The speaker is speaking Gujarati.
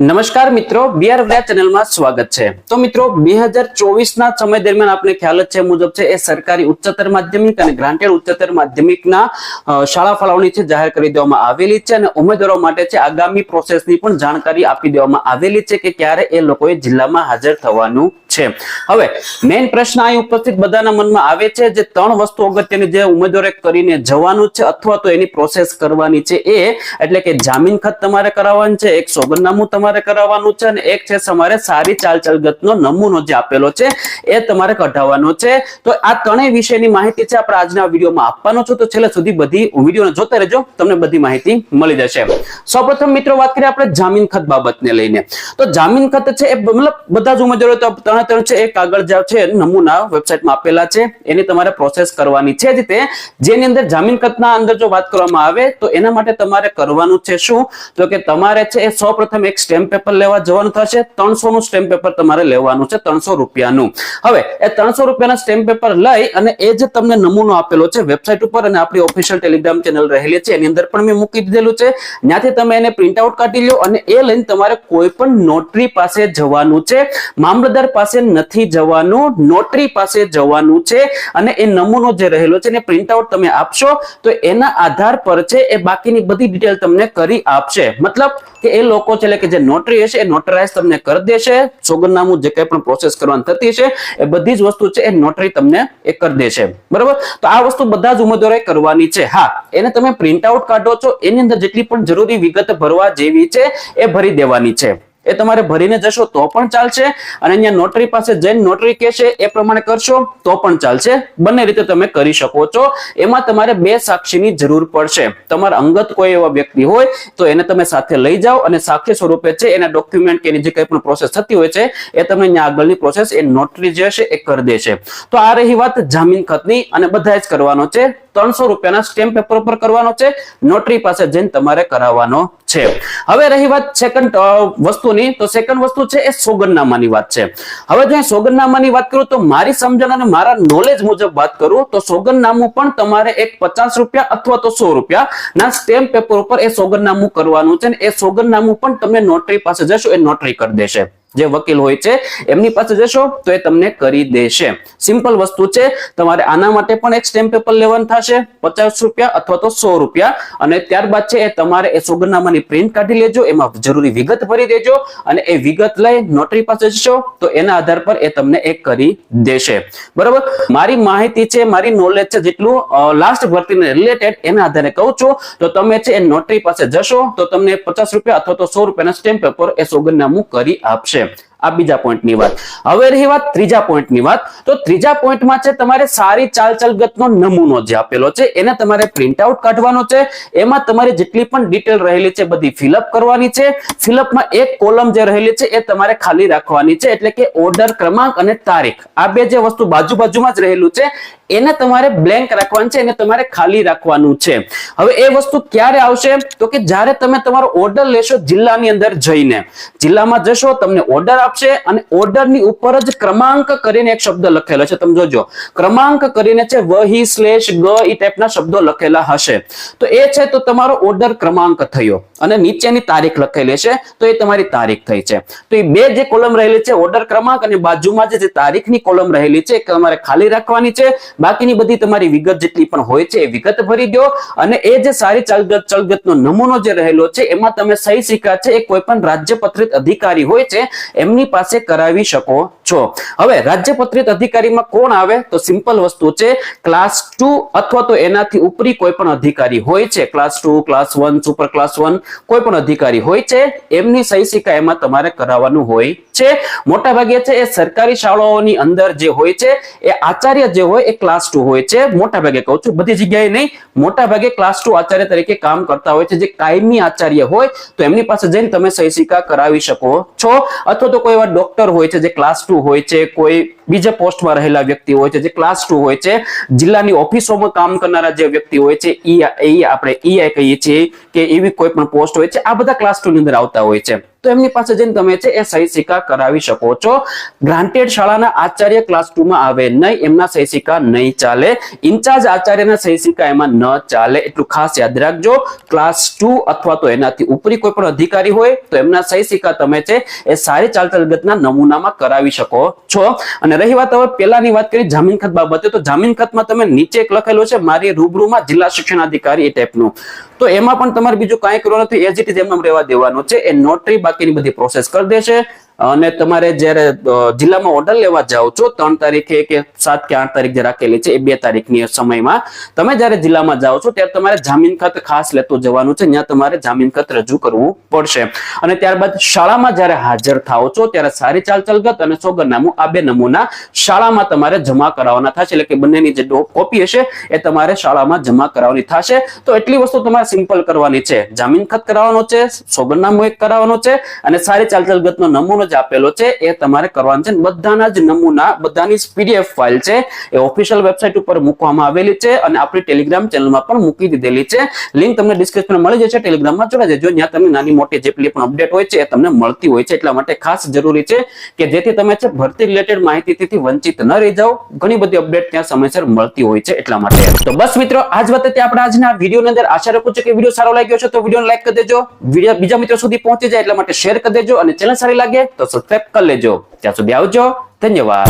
નમસ્કાર મિત્રો બીઆર વ્યા ચેનલમાં સ્વાગત છે. તો મિત્રો, બે હજાર ચોવીસ ના સમય દરમિયાન આપણે ખ્યાલ જ છે, મુજબ છે, એ સરકારી ઉચ્ચતર માધ્યમિક અને ગ્રાન્ટેડ ઉચ્ચતર માધ્યમિકના શાળા ફાળવણી છે, જાહેર કરી દેવામાં આવેલી છે અને ઉમેદવારો માટે છે, આગામી પ્રોસેસની પણ જાણકારી આપી દેવામાં આવેલી છે કે ક્યારે એ લોકોએ જિલ્લામાં હાજર થવાનું છે. હવે મેઇન પ્રશ્ન અહીં ઉપસ્થિત બધાના મનમાં આવે છે જે ત્રણ વસ્તુ અગત્યની જે ઉમેદવારે કરીને જવાનું છે અથવા તો એની પ્રોસેસ કરવાની છે એ, એટલે કે જામીન ખત તમારે કરાવવાનું છે, એક સોગંદનામું તમારે કરાવવાનું છે અને એક છે તમારે સારી ચાલચલગતનો નમૂનો જે આપેલો છે એ તમારે કઢાવવાનો છે. તો આ ત્રણેય વિષયની માહિતી છે, આપણે આજના વિડીયોમાં આપવાનો છું. તો છેલ્લે સુધી બધી વિડીયોને જોતા રહેજો, તમને બધી માહિતી મળી જશે. સૌપ્રથમ મિત્રો વાત કરીએ આપણે જામીન ખત બાબતને લઈને. તો જામીન ખત છે એ મતલબ બધા જ ઉમેદવારો તો છે એ કાગળ જે છે નમૂના વેબસાઇટમાં આપેલા છે. એની તમારે પ્રોસેસ કરવાની છે જ તે. જેની અંદર જામીન કતના અંદર જો વાત કરવામાં આવે, તો એના માટે તમારે કરવાનું છે શું? તો કે તમારે છે, એ સૌપ્રથમ એક સ્ટેમ્પ પેપર લેવા જવાનું થશે. ત્રણસો નું સ્ટેમ્પ પેપર તમારે લેવાનું છે, ત્રણસો રૂપિયાનું. હવે, એ ત્રણસો રૂપિયાના સ્ટેમ્પ પેપર લઈ અને એ જે તમને નમૂનો આપેલો છે વેબસાઇટ ઉપર અને આપણી ઓફિશિયલ ટેલિગ્રામ ચેનલ રહેલી છે. એની અંદર પણ મેં મૂકી દીધેલું છે. ત્યાંથી તમે એને પ્રિન્ટ આઉટ કાઢી લો અને એ લઈને તમારે કોઈ પણ નોટરી પાસે જવાનું છે. મામલતદાર પાસે નથી જવાનું, નોટરી પાસે જવાનું છે અને એ નમૂનો જે રહેલો છે એને પ્રિન્ટ આઉટ તમે આપશો, તો એના આધાર પર છે એ બાકીની બધી ડિટેલ તમને કરી આપશે. મતલબ કે એ લોકો છે કે જે નોટરી હશે એ નોટરાઇઝ તમને કરી દેશે, સોગંદનામું જે કંઈ પણ પ્રોસેસ કરવાની થતી છે એ બધી જ વસ્તુ છે એ નોટરી તમને એ કરી દેશે. બરાબર? તો આ વસ્તુ બધા જ ઉમેદવારોએ કરવાની છે. હા, એને તમે પ્રિન્ટ આઉટ કાઢો છો, એની અંદર જેટલી પણ જરૂરી વિગત ભરવા જેવી છે એ ભરી દેવાની છે. એ તમારે ભરીને જશો તો પણ ચાલશે. અને અહીંયા નોટરી પાસે જઈને નોટરી કહેશે, એ પ્રમાણે કરશો તો પણ ચાલશે. બંને રીતે તમે કરી શકો છો. એમાં તમારે બે સાક્ષીની જરૂર પડશે. તમારા અંગત કોઈ એવા વ્યક્તિ હોય, તો એને તમે સાથે લઈ જાઓ અને સાક્ષી સ્વરૂપે છે, એના ડોક્યુમેન્ટ કે એની જે કંઈ પણ પ્રોસેસ થતી હોય છે, એ તમને અહીંયા આગળની પ્રોસેસ એ નોટરી જે છે એ કરી દેશે. તો આ રહી વાત જામીન ખતની, અને બધા જ કરવાનો છે. ત્રણસો રૂપિયાના સ્ટેમ્પ પેપર ઉપર કરવાનો છે. નોટરી પાસે જઈને તમારે કરાવવાનો છે. હવે રહી વાત સેકન્ડ વસ્તુની. તો સેકન્ડ વસ્તુ છે એ સોગંદનામાની વાત છે. હવે જો સોગનનામાની વાત કરું તો મારી સમજણ અને મારા નોલેજ મુજબ વાત કરું તો સોગંદનામું પણ તમારે એક પચાસ રૂપિયા અથવા તો સો રૂપિયા ના સ્ટેમ્પ પેપર ઉપર એ સોગંદનામું કરવાનું છે એ સોગંદનામું પણ તમે નોટરી પાસે જશો એ નોટરી કરી દેશે. જે વકીલ હોય છે, એમની પાસે જશો તો એ તમને કરી દેશે. સિમ્પલ વસ્તુ છે, તમારે આના માટે પણ એક સ્ટેમ્પ પેપર લેવાનું થશે, પચાસ રૂપિયા અથવા તો સો રૂપિયા. અને ત્યારબાદ છે એ તમારે એ સોગંદનામાની પ્રિન્ટ કાઢી લેજો, એમાં જરૂરી વિગત ભરી દેજો અને એ વિગત લઈ નોટરી પાસે જશો તો એના આધાર પર એ તમને એ કરી દેશે. બરાબર? મારી માહિતી છે, મારી નોલેજ છે, જેટલું લાસ્ટ ભરતીને રિલેટેડ એના આધારે કહું છું. તો તમે છે એ નોટરી પાસે જશો તો તમને પચાસ રૂપિયા અથવા તો સો રૂપિયાના સ્ટેમ્પ પેપર એ સોગંદનામું કરી આપશે. આ બીજા પોઈન્ટની વાત. હવે રહી વાત ત્રીજા પોઈન્ટની વાત. તો ત્રીજા પોઈન્ટમાં છે તમારે સારી ચાલચલગતનો નમૂનો જે આપેલો છે, એને તમારે પ્રિન્ટ આઉટ કાઢવાનો છે. એમાં તમારે જેટલી પણ ડિટેલ રહેલી છે બધી ફિલઅપ કરવાની છે. ફિલઅપમાં એક કોલમ જે રહેલી છે એ તમારે ખાલી રાખવાની છે, એટલે કે ઓર્ડર ક્રમાંક અને તારીખ. આ બે જે વસ્તુ બાજુ બાજુમાં જ રહેલું છે, એને તમારે બ્લેન્ક રાખવાનું છે, એને તમારે ખાલી રાખવાનું છે. હવે એ વસ્તુ ક્યારે આવશે? તો કે જ્યારે તમે તમારો ઓર્ડર લેશો જિલ્લાની અંદર જઈને. જિલ્લામાં જશો, તમને ઓર્ડર આપશે અને ઓર્ડરની ઉપર જ ક્રમાંક કરીને એક શબ્દ લખેલો છે. તમે જોજો. ક્રમાંક કરીને છે વહી સ્લેશ ગ ઈ ટાઈપના શબ્દો લખેલા હશે. તો એ છે તો તમારો ઓર્ડર ક્રમાંક થયો. અને નીચેની તારીખ લખેલી છે. તો એ તમારી તારીખ થઈ છે. તો એ બે જે કોલમ રહેલી છે ઓર્ડર ક્રમાંક અને બાજુમાં જે તારીખની કોલમ રહેલી છે તમારે ખાલી રાખવાની છે. બાકીની બધી તમારી વિગત જેટલી પણ હોય છે, એ વિગત ભરી દો. અને એ જે સારી ચાલગત ચલગતનો નમૂનો જે રહેલો છે, એમાં તમે સહી સિક્કા છે, એ કોઈ પણ રાજ્યપત્રિત અધિકારી હોય છે, એમની પાસે કરાવી શકો છો. હવે રાજ્યપત્રિત અધિકારીમાં કોણ આવે? તો સિમ્પલ વસ્તુ છે ક્લાસ ટુ અથવા તો એનાથી ઉપરી કોઈ પણ અધિકારી હોય છે. Class two class one super class one કોઈ પણ અધિકારી હોય છે, એમની સહી સિક્કા એમાં તમારે કરાવવાનું હોય છે. મોટા ભાગે છે, એ સરકારી શાળાઓની અંદર જે હોય છે, એ આચાર્ય જે હોય એ ક્લાસ ટુ હોય છે. મોટા ભાગે કહું છું, બધી જગ્યાએ નહીં. મોટા ભાગે ક્લાસ ટુ આચાર્ય તરીકે કામ કરતા હોય છે. જે કાયમી આચાર્ય હોય, તો એમની પાસે જઈને તમે સહી સિક્કા કરાવી શકો છો. અથવા તો કોઈ એવા ડોક્ટર હોય છે, જે ક્લાસ ટુ હોય છે, કોઈ બીજા પોસ્ટમાં રહેલા વ્યક્તિ હોય છે, જે ક્લાસ ટુ હોય છે, જિલ્લાની ઓફિસોમાં કામ કરનારા જે વ્યક્તિ હોય છે, ઈ આપણે ઈઆઈ કહીએ છીએ કે એવી કોઈ પણ પોસ્ટ હોય છે, આ બધા ક્લાસ ટુ ની અંદર આવતા હોય છે. તો એમની પાસે જઈને તમે છે એ સહી સિક્કા કરાવી શકો છો. ગ્રાન્ટેડ શાળાના આચાર્ય ક્લાસ ટુ માં આવે નહીં, એમના સહી સિક્કા નહીં ચાલે. ઇન્ચાર્જ આચાર્યના સહી સિક્કા એમાં ન ચાલે. એટલું ખાસ યાદ રાખજો ક્લાસ ટુ અથવા તો એનાથી ઉપરી કોઈ પણ અધિકારી હોય, તો એમના સહી સિક્કા તમે છે એ સારી ચાલચલગતના નમૂનામાં કરાવી શકો છો. અને રહી વાત હવે પેલાની વાત કરી જામીન ખત બાબતે, તો જામીન ખતમાં તમે નીચે એક લખેલું છે, મારી રૂબરૂમાં જિલ્લા શિક્ષણ અધિકારી એ ટાઈપનું તો એમાં પણ તમારે બીજું કાંઈ કરવાનું નથી એજ ઇટ ઇઝ એમ રહેવા દેવાનું છે. એ નોટરી બાકીની બધી પ્રોસેસ કરી દેશે. અને તમારે જ્યારે જિલ્લામાં ઓર્ડર લેવા જાઓ છો, ત્રણ તારીખે કે સાત કે આઠ તારીખ જે રાખેલી છે, એ બે તારીખની સમયમાં, તમે જ્યારે જિલ્લામાં જાઓ છો, ત્યારે તમારે જામીન ખત ખાસ લેતું જવાનું છે, ત્યાં તમારે જામીન ખત રજૂ કરવું પડશે. અને ત્યારબાદ શાળામાં જ્યારે હાજર થાઓ છો, ત્યારે સારી ચાલચલગત અને સોગરનામું આ બે નમૂના શાળામાં તમારે જમા કરાવવાના થશે. એટલે કે બંનેની જે કોપી હશે, એ તમારે શાળામાં જમા કરાવવાની થશે. તો એટલી વસ્તુ તમારે સિમ્પલ કરવાની છે. જામીન ખત કરાવવાનો છે સોગરનામું એક કરાવવાનો છે, અને સારી ચાલચલગતનો નમૂનો જે આપેલો છે, એ તમારે કરવાનો છે. બધાના જ નમૂના, બધાની પીડીએફ ફાઇલ છે, એ ઓફિશિયલ વેબસાઇટ ઉપર મૂકવામાં આવેલી છે અને આપણી ટેલિગ્રામ ચેનલમાં પણ મૂકી દીધેલી છે. લિંક તમને ડિસ્ક્રિપ્શનમાં મળી જશે ટેલિગ્રામમાં જોડાઈ જજો. જ્યાં તમને નાની મોટી જેટલી પણ અપડેટ હોય છે, એ તમને મળતી હોય છે. એટલા માટે ખાસ જરૂરી છે કે જેથી તમે છે, ભરતી રિલેટેડ માહિતીથી વંચિત ન રહી જાઓ. ઘણી બધી અપડેટ ત્યાં સમયસર મળતી હોય છે, એટલા માટે. તો બસ મિત્રો, આજ વખતે આપણે આજના વિડીયોની અંદર આશા રાખું છું કે વીડિયો સારો લાગ્યો છે તો વિડીયોને લાઈક કરી દેજો. વીડિયો બીજા મિત્રો સુધી પહોંચી જાય, એટલા માટે શેર કરી દેજો અને ચેનલ સારી લાગે તો સબસ્ક્રાઇબ કરી લેજો. ત્યાં સુધી આવજો. ધન્યવાદ.